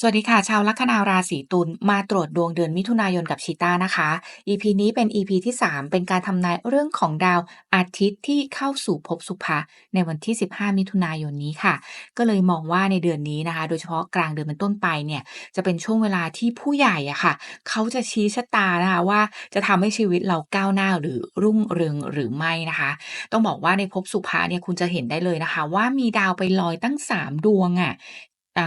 สวัสดีค่ะ ชาวลัคนาราศีตุลมาตรวจดวงเดือนมิถุนายนกับชีตานะคะ EP นี้เป็น EP ที่ 3 เป็นการทำนายเรื่องของดาวอาทิตย์ที่เข้าสู่ภพสุภะในวันที่ 15 มิถุนายนนี้ค่ะ ก็เลยมองว่าในเดือนนี้นะคะ โดยเฉพาะกลางเดือนเป็นต้นไปเนี่ยจะเป็นช่วงเวลาที่ผู้ใหญ่อะค่ะ เขาจะชี้ชะตานะคะว่าจะทำให้ชีวิตเราก้าวหน้าหรือรุ่งเรืองหรือไม่นะคะ ต้องบอกว่าในภพสุภะเนี่ยคุณจะเห็นได้เลยนะคะ ว่ามีดาวไปลอยตั้ง 3 ดวงอะ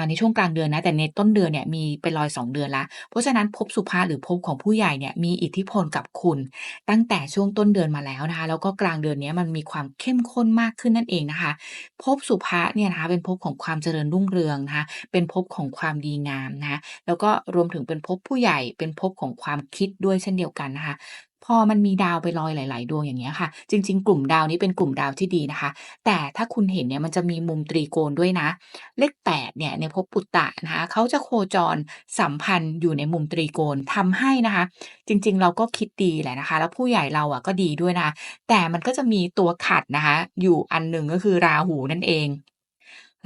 ในช่วงกลางเดือนนะ แต่ในต้นเดือนเนี่ยมีไปลอย 2 เดือนล้วเพราะฉะนั้นภพสุภะหรือภพของผู้ใหญ่เนี่ยมีอิทธิพลกับคุณ ตั้งแต่ช่วงต้นเดือนมาแล้วนะคะ แล้วก็กลางเดือนเนี้ยมันมีความเข้มข้นมากขึ้นนั่นเองนะคะภพสุภะเนี่ยนะคะเป็นภพของความเจริญรุ่งเรืองนะคะเป็นภพของความดีงามนะคะแล้วก็รวมถึงเป็นภพผู้ใหญ่เป็นภพของความคิดด้วยเช่นเดียวกันนะคะ พอมันมีดาวไปลอยหลาย ๆ ดวงอย่างเงี้ยค่ะ จริง ๆ กลุ่มดาวนี้เป็นกลุ่มดาวที่ดีนะคะ แต่ถ้าคุณเห็นเนี่ยมันจะมีมุมตรีโกณด้วยนะ เลข8เนี่ยในภพปุตตะนะคะเขาจะโคจรสัมพันธ์อยู่ในมุมตรีโกณทำให้นะคะ จริง ๆ เราก็คิดดีแหละนะคะ แล้วผู้ใหญ่เราอะก็ดีด้วยนะะแต่มันก็จะมีตัวขัดนะคะ อยู่อันหนึ่งก็คือราหูนั่นเอง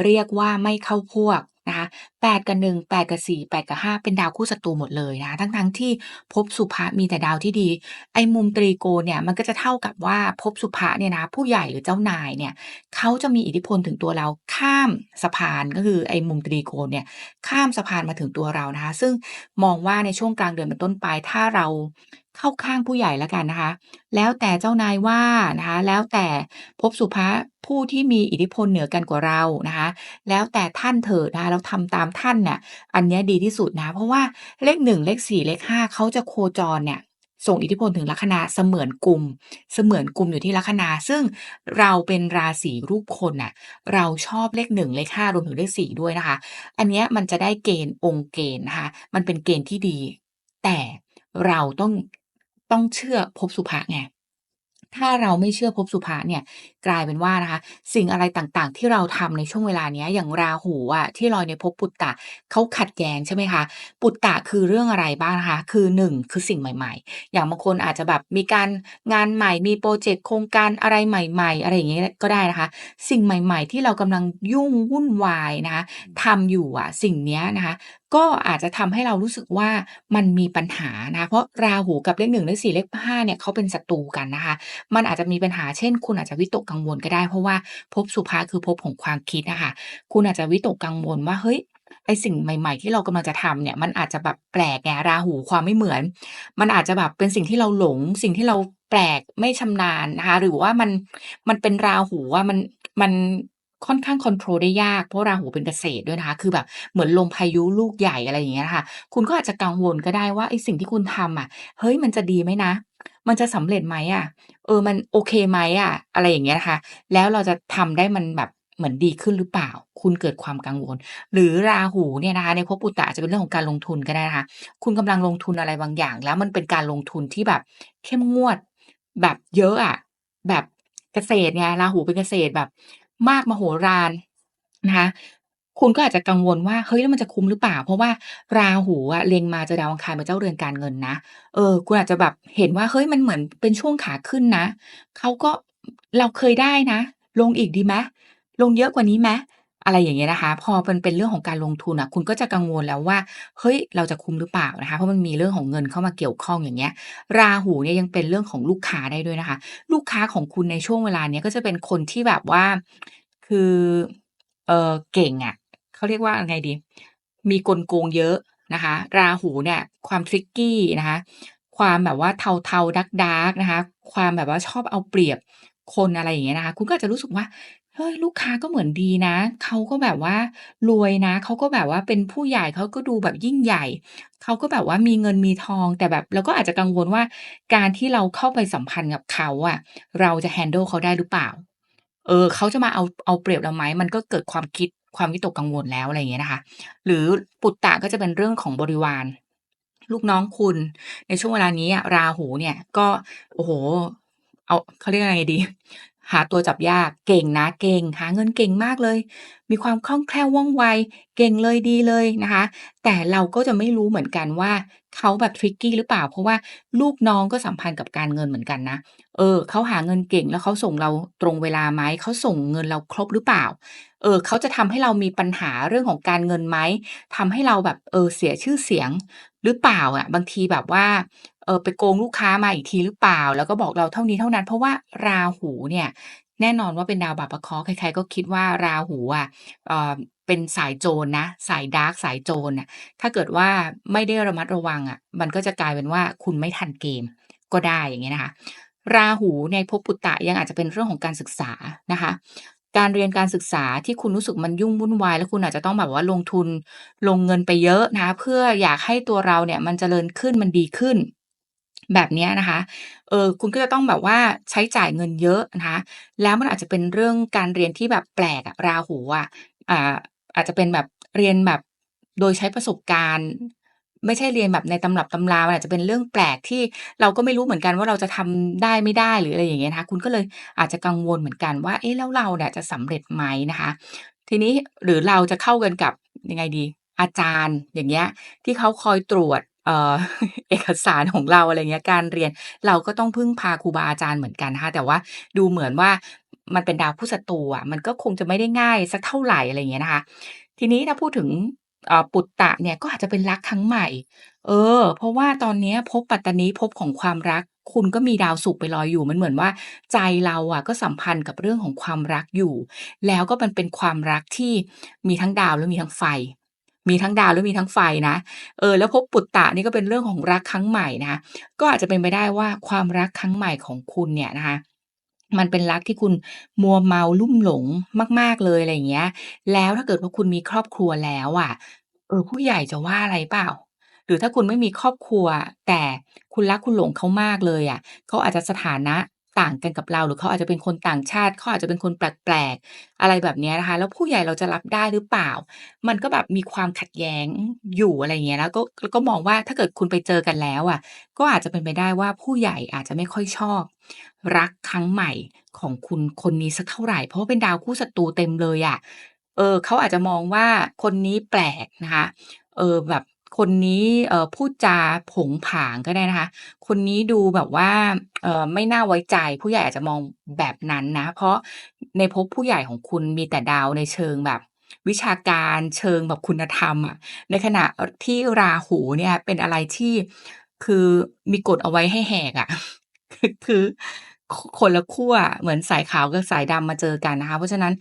เรียกว่าไม่เข้าพวก นะคะ8กับ1 8กับ4 8กับ5เป็นดาวคู่ศัตรูหมดเลยนะคะทั้งที่ภพสุภะมีแต่ดาวที่ดี ไอ้มุมตรีโกเนี่ยมันก็จะเท่ากับว่าภพสุภะเนี่ยนะผู้ใหญ่หรือเจ้านายเนี่ยเขาจะมีอิทธิพลถึงตัวเราข้ามสะพานก็คือไอ้มุมตรีโกเนี่ยข้ามสะพานมาถึงตัวเรานะคะซึ่งมองว่าในช่วงกลางเดือนเป็นต้นไปถ้าเรา เข้าข้างผู้ใหญ่แล้วกันนะคะ แล้วแต่เจ้านายว่านะคะ แล้วแต่ภพสุภะผู้ที่มีอิทธิพลเหนือกันกว่าเรานะคะ แล้วแต่ท่านเถิดนะคะแล้วทำตามท่านน่ะอันเนี้ยดีที่สุดนะเพราะว่าเลข1เลข4เลข5เขาจะโคจรเนี่ยส่งอิทธิพลถึงลัคนาเสมือนกลุ่ม เสมือนกลุ่มอยู่ที่ลัคนา ซึ่งเราเป็นราศีรูปคนน่ะเราชอบเลข1เลข5รวมถึงเลข4ด้วยนะคะ อันเนี้ยมันจะได้เกณฑ์องค์เกณฑ์นะคะมันเป็นเกณฑ์ที่ดี แต่เราต้อง ต้องเชื่อภพสุภะไงถ้าเราไม่เชื่อภพสุภะเนี่ยกลายเป็นว่านะคะ สิ่งอะไรต่างๆ ที่เราทำในช่วงเวลาเนี้ยอย่างราหูอะที่ลอยในภพปุตตะเขาขัดแย้งใช่ไหมคะ ปุตตะคือเรื่องอะไรบ้างนะคะคือ 1 คือสิ่งใหม่ ๆ อย่างบางคนอาจจะแบบมีการงานใหม่มีพรอเจกต์โครงการอะไรใหม่ ๆ อะไรอย่างงี้ก็ได้นะคะ สิ่งใหม่ ๆ ที่เรากำลังยุ่งวุ่นวายนะคะทำอยู่อะสิ่งเนี้ยนะคะ ก็อาจจะทำให้เรารู้สึกว่ามันมีปัญหานะคะเพราะราหูกับเลข1เลข4เลข5เนี่ยเขาเป็นศัตรูกันนะคะ มันอาจจะมีปัญหาเช่น คุณอาจจะวิตกกังวลก็ได้ เพราะว่าภพสุภะคือภพของความคิดอะคะคุณอาจจะวิตกกังวลว่าเฮ้ยไอสิ่งใหม่ ๆ ที่เรากำลังจะทำเนี่ยมันอาจจะแบบแปลกไงราหูความไม่เหมือน มันอาจจะแบบเป็นสิ่งที่เราหลง สิ่งที่เราแปลกไม่ชำนาญนะคะหรือว่ามันมันเป็นราหูอะมันมัน ค่อนข้างคอนโทรลได้ยาก เพราะราหูเป็นเกษตรด้วยนะคะ คือแบบเหมือนลมพายุลูกใหญ่อะไรอย่างเงี้ยค่ะคุณก็อาจจะกังวลก็ได้ว่าไอ้สิ่งที่คุณทำอะ เฮ้ยมันจะดีไหมนะ มันจะสำเร็จไหมอะ เออมันโอเคไหมอะ อะไรอย่างเงี้ยนะคะแล้วเราจะทำได้มันแบบเหมือนดีขึ้นหรือเปล่า คุณเกิดความกังวล หรือราหูเนี่ยนะคะในภพปุตตะอาจจะเป็นเรื่องของการลงทุนก็ได้นะคะ คุณกำลังลงทุนอะไรบางอย่าง แล้วมันเป็นการลงทุนที่แบบเข้มงวด แบบเยอะอะแบบเกษตรไงราหูเป็นเกษตรแบบ มากมโหฬารนะคะคุณก็อาจจะกังวลว่าเฮ้ยแล้วมันจะคุ้มหรือเปล่า เพราะว่าราหูอะเล็งมาจะดาวอังคารเป็นเจ้าเรือนการเงินนะเออ คุณอาจจะแบบเห็นว่าเฮ้ยมันเหมือนเป็นช่วงขาขึ้นนะเขาก็เราเคยได้นะ ลงอีกดีไหมลงเยอะกว่านี้ไหม อะไรอย่างเงี้ยนะคะ พอมันเป็นเรื่องของการลงทุนอะ คุณก็จะกังวลแล้วว่า เฮ้ย เราจะคุ้มหรือเปล่านะคะ เพราะมันมีเรื่องของเงินเข้ามาเกี่ยวข้องอย่างเงี้ย ราหูเนี่ยยังเป็นเรื่องของลูกค้าได้ด้วยนะคะ ลูกค้าของคุณในช่วงเวลาเนี้ยก็จะเป็นคนที่แบบว่า คือ เออเก่งอะเขาเรียกว่าไงดี มีกลโกงเยอะนะคะ ราหูเนี่ย ความ tricky นะคะ ความแบบว่าเทาๆดาร์กๆนะคะ ความแบบว่าชอบเอาเปรียบคนอะไรอย่างเงี้ยนะคะ คุณก็จะรู้สึกว่า เฮ้ย ลูกค้าก็เหมือนดีนะ เขาก็แบบว่ารวยนะ เขาก็แบบว่าเป็นผู้ใหญ่ เขาก็ดูแบบยิ่งใหญ่ เขาก็แบบว่ามีเงินมีทอง แต่แบบเราก็อาจจะกังวลว่า การที่เราเข้าไปสัมพันธ์กับเขาอะ เราจะ handle เขาได้หรือเปล่า เออ เขาจะมาเอา เอาเปรียบเราไหม มันก็เกิดความคิด ความวิตกกังวลแล้ว อะไรอย่างเงี้ยนะคะ หรือปุตตะก็จะเป็นเรื่องของบริวาร ลูกน้องคุณ ในช่วงเวลานี้อะ ราหูเนี่ยก็ โอ้โฮ เอา เขาเรียกว่าไงดี หาตัวจับยาก เก่งนะเก่ง หาเงินเก่งมากเลย มีความคล่องแคล่วว่องไว เก่งเลยดีเลยนะคะ แต่เราก็จะไม่รู้เหมือนกันว่าเขาแบบฟิกกี้หรือเปล่า เพราะว่าลูกน้องก็สัมพันธ์กับการเงินเหมือนกันนะ เออเขาหาเงินเก่งแล้วเขาส่งเราตรงเวลาไหมเขาส่งเงินเราครบหรือเปล่า เออเขาจะทำให้เรามีปัญหาเรื่องของการเงินไหมทำให้เราแบบเออเสียชื่อเสียงหรือเปล่าอะ บางทีแบบว่าเออไปโกงลูกค้ามาอีกทีหรือเปล่า แล้วก็บอกเราเท่านี้เท่านั้น เพราะว่าราหูเนี่ย แน่นอนว่าเป็นดาวบาปเคราะห์ใครๆก็คิดว่าราหูอะเอ่อเป็นสายโจรนะ สายดาร์กสายโจรน่ะถ้าเกิดว่าไม่ได้ระมัดระวังอะ มันก็จะกลายเป็นว่าคุณไม่ทันเกมก็ได้อย่างเงี้ยนะคะ ราหูในภพปุตตะยังอาจจะเป็นเรื่องของการศึกษานะคะ การเรียนการศึกษาที่คุณรู้สึกมันยุ่งวุ่นวาย แล้วคุณอาจจะต้องแบบว่าลงทุนลงเงินไปเยอะนะคะเพื่ออยากให้ตัวเราเนี่ยมันเจริญขึ้นมันดีขึ้น แบบเนี้ยนะคะ เออ คุณก็จะต้องแบบว่าใช้จ่ายเงินเยอะนะคะ แล้วมันอาจจะเป็นเรื่องการเรียนที่แบบแปลกอะราหูอะอ่า อาจจะเป็นแบบเรียนแบบโดยใช้ประสบการณ์ ไม่ใช่เรียนแบบในตำรับตำรามันอาจจะเป็นเรื่องแปลกที่เราก็ไม่รู้เหมือนกันว่าเราจะทำได้ไม่ได้หรืออะไรอย่างเงี้ยนะคะคุณก็เลยอาจจะกังวลเหมือนกันว่าเอ๊ะแล้วเราเนี่ยจะสำเร็จไหมนะคะ ทีนี้หรือเราจะเข้ากันกับยังไงดี อาจารย์อย่างเงี้ยที่เขาคอยตรวจเออเอกสารของเราอะไรเงี้ยการเรียนเราก็ต้องพึ่งพาครูบาอาจารย์เหมือนกันนะคะแต่ว่าดูเหมือนว่ามันเป็นดาวคู่ศัตรูอะมันก็คงจะไม่ได้ง่ายสักเท่าไหร่อะไรอย่างเงี้ยนะคะ ทีนี้ถ้าพูดถึง อ่อปุตตะเนี่ยก็อาจจะเป็นรักครั้งใหม่ เออ เพราะว่าตอนเนี้ยภพปัตตนีภพของความรัก คุณก็มีดาวศุกร์ไปลอยอยู่ มันเหมือนว่า ใจเราอะก็สัมพันธ์กับเรื่องของความรักอยู่ แล้วก็มันเป็นความรักที่มีทั้งดาวและมีทั้งไฟ มีทั้งดาวและมีทั้งไฟนะ เออ แล้วภพปุตตะนี่ก็เป็นเรื่องของรักครั้งใหม่นะ ก็อาจจะเป็นไปได้ว่าความรักครั้งใหม่ของคุณเนี่ยนะคะ มันเป็นรักที่คุณมัวเมาลุ่มหลงมาก ๆ เลย อะไรอย่างเงี้ย แล้วถ้าเกิดว่าคุณมีครอบครัวแล้วอะ เออผู้ใหญ่จะว่าอะไรเปล่า?หรือถ้าคุณไม่มีครอบครัว แต่คุณรักคุณหลงเขามากเลยอะ เขาอาจจะสถานะ ต่างกันกับเรา หรือเขาอาจจะเป็นคนต่างชาติเขาอาจจะเป็นคนแปลกๆอะไรแบบนี้นะคะ แล้วผู้ใหญ่เราจะรับได้หรือเปล่า?มันก็แบบมีความขัดแย้งอยู่อะไรอย่างเงี้ยแล้วก็แล้วก็มองว่าถ้าเกิดคุณไปเจอกันแล้วอะ ก็อาจจะเป็นไปได้ว่าผู้ใหญ่อาจจะไม่ค่อยชอบ รักครั้งใหม่ของคุณคนนี้สักเท่าไหร่ เพราะว่าเป็นดาวคู่ศัตรูเต็มเลยอะเออเขาอาจจะมองว่าคนนี้แปลกนะคะ เออแบบ คนนี้เอ่อพูดจาผงผางก็ได้นะคะ คนนี้ดูแบบว่าเอ่อไม่น่าไว้ใจ ผู้ใหญ่อาจจะมองแบบนั้นนะ เพราะในภพผู้ใหญ่ของคุณมีแต่ดาวในเชิงแบบ วิชาการเชิงแบบคุณธรรมอะในขณะที่ราหูเนี่ยเป็นอะไรที่คือมีกฎเอาไว้ให้แหกอะ คือคือคคนละขั้วเหมือนสายขาวกับสายดำมาเจอกันนะคะ เพราะฉะนั้น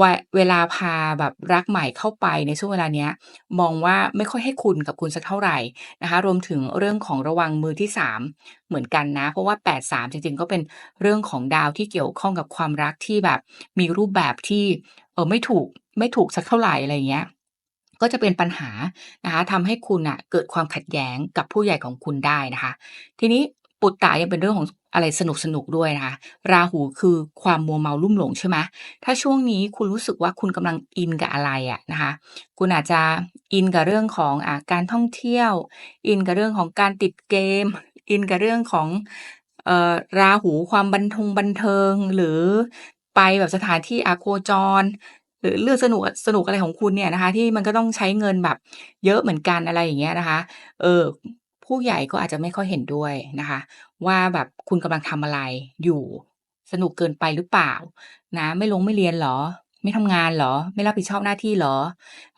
วเวลาพาแบบรักใหม่เข้าไปในช่วงเวลาเนี้ย มองว่าไม่ค่อยให้คุณกับคุณสักเท่าไรนะคะ รวมถึงเรื่องของระวังมือที่ 3 เหมือนกันนะ เพราะว่า 83 จริงๆ ก็เป็นเรื่องของดาวที่เกี่ยวข้องกับความรักที่แบบ มีรูปแบบที่เออไม่ถูกไม่ถูกสักเท่าไหร่อะไรเงี้ยก็จะเป็นปัญหานะคะทำให้คุณน่ะเกิดความขัดแย้งกับผู้ใหญ่ของคุณได้นะคะ ทีนี้ปุตตะยังเป็นเรื่องของ อะไรสนุกๆด้วยนะคะราหูคือความมัวเมาลุ่มหลงใช่ไหมถ้าช่วงนี้คุณรู้สึกว่าคุณกำลังอินกับอะไรอะนะคะคุณอาจจะอินกับเรื่องของอการท่องเที่ยว อินกับเรื่องของการติดเกม อินกับเรื่องของออราหูความบันทงบันเทิง หรือไปแบบสถานที่อาโคจร หรือเรื่องสนุกสนุกอะไรของคุณเนี่ยนะคะ ที่มันก็ต้องใช้เงินแบบเยอะเหมือนกันอะไรอย่างเงี้ยนะคะ เออ ผู้ใหญ่ก็อาจจะไม่ค่อยเห็นด้วยนะคะ ว่าแบบคุณกำลังทำอะไรอยู่สนุกเกินไปหรือเปล่า นะ ไม่ลงไม่เรียนหรอ?ไม่ทำงานหรอ?ไม่รับผิดชอบหน้าที่หรอ?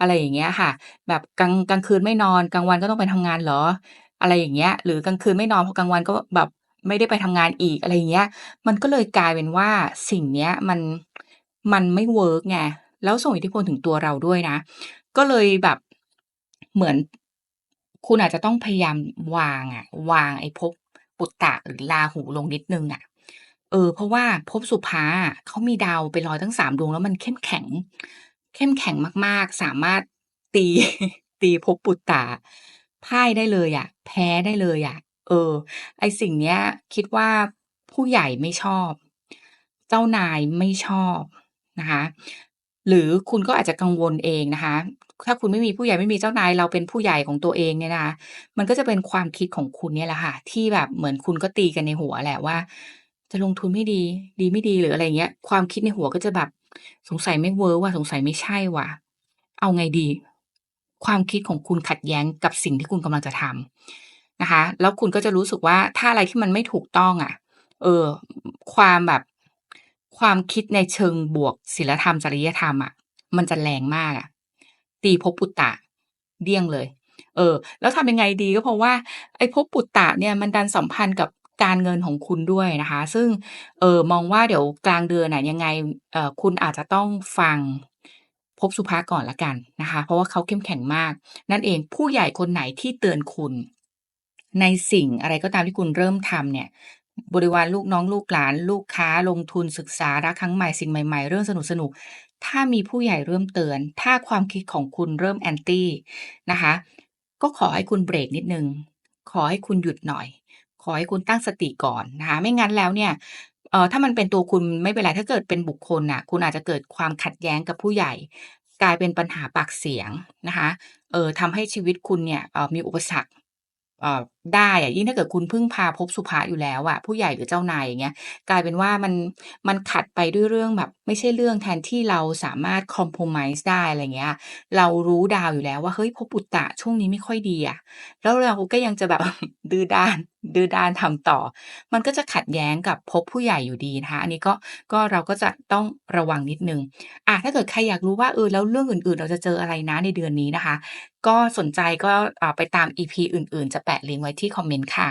อะไรอย่างเงี้ยค่ะ แบบกลางกลางคืนไม่นอนกลางวันก็ต้องไปทำงานหรอ?อะไรอย่างเงี้ย หรือกลางคืนไม่นอนพอกลางวันก็แบบไม่ได้ไปทำงานอีกอะไรอย่างเงี้ย มันก็เลยกลายเป็นว่าสิ่งเนี้ยมันมันไม่เวิร์กไงแล้วส่งอิทธิพลถึงตัวเราด้วยนะ ก็เลยแบบเหมือน คุณอาจจะต้องพยายามวางอะวางไอ้ภพปุตตะหรือราหูลงนิดนึงอะเออ เพราะว่าภพสุภะอะเขามีดาวไปลอยตั้ง3ดวงแล้วมันเข้มแข็ง เข้มแข็งมากๆ สามารถตีตีภพปุตตะพ่ายได้เลยอะแพ้ได้เลยอะเออ ไอ้สิ่งเนี้ย คิดว่าผู้ใหญ่ไม่ชอบ เจ้านายไม่ชอบนะคะ หรือคุณก็อาจจะกังวลเองนะคะ ถ้าคุณไม่มีผู้ใหญ่ไม่มีเจ้านาย เราเป็นผู้ใหญ่ของตัวเองเนี่ยนะคะ มันก็จะเป็นความคิดของคุณเนี่ยแหละค่ะ ที่แบบเหมือนคุณก็ตีกันในหัวแหละว่า จะลงทุนไม่ดี ดีไม่ดี หรืออะไรเงี้ย ความคิดในหัวก็จะแบบ สงสัยไม่เวิร์กว่ะ สงสัยไม่ใช่ว่ะ เอาไงดี?ความคิดของคุณขัดแย้งกับสิ่งที่คุณกำลังจะทำนะคะ แล้วคุณก็จะรู้สึกว่าถ้าอะไรที่มันไม่ถูกต้องอะ เออ ความแบบ ความคิดในเชิงบวกศีลธรรมจริยธรรมอะมันจะแรงมากอะตีภพปุตตะเดี้ยงเลย เออ แล้วทำยังไงดี?ก็เพราะว่า ไอ้ภพปุตตะเนี่ยมันดันสัมพันธ์กับการเงินของคุณด้วยนะคะ ซึ่งเออมองว่าเดี๋ยวกลางเดือนน่ะยังไงเออคุณอาจจะต้องฟังภพสุภะก่อนล้วกันนะคะ เพราะว่าเขาเข้มแข็งมาก นั่นเองผู้ใหญ่คนไหนที่เตือนคุณ ในสิ่งอะไรก็ตามที่คุณเริ่มทำเนี่ย บริวารลูกน้องลูกหลาน ลูกค้าลงทุนศึกษารักครั้งใหม่สิ่งใหม่ๆ เรื่องสนุกๆถ้ามีผู้ใหญ่เริ่มเตือน ถ้าความคิดของคุณเริ่ม Anti นะคะ ก็ขอให้คุณเบรกนิดนึง ขอให้คุณหยุดหน่อย ขอให้คุณตั้งสติก่อนนะคะ ไม่งั้นแล้วเนี่ยเอ่อถ้ามันเป็นตัวคุณไม่เป็นไรถ้าเกิดเป็นบุคคลน่ะ คุณอาจจะเกิดความขัดแย้งกับผู้ใหญ่ กลายเป็นปัญหาปากเสียงนะคะ เอ่อทำให้ชีวิตคุณเนี่ยเอ่อมีอุปสรรคเอ่อ ได้อะยิ่งถ้าเกิดคุณพึ่งพาภพสุภะอยู่แล้วอะผู้ใหญ่หรือเจ้านายอย่างเงี้ย กลายเป็นว่ามันมันขัดไปด้วยเรื่องแบบ ไม่ใช่เรื่องแทนที่เราสามารถ compromise ได้อะไรเงี้ย เรารู้ดาวอยู่แล้วว่าเฮ้ยภพปุตตะช่วงนี้ไม่ค่อยดีอะแล้วเราก็ยังจะแบบ ดื้อด้าน ดื้อด้านทำต่อ มันก็จะขัดแย้งกับภพผู้ใหญ่อยู่ดีนะคะอันนี้ก็ก็เราก็จะต้องระวังนิดนึงอะถ้าเกิดใครอยากรู้ว่าเออแล้วเรื่องอื่นๆ เราจะเจออะไรนะในเดือนนี้นะคะ ก็สนใจก็ไปตาม EP อื่น ๆ จะแปะลิงก์ไว้ที่คอมเมนต์ค่ะ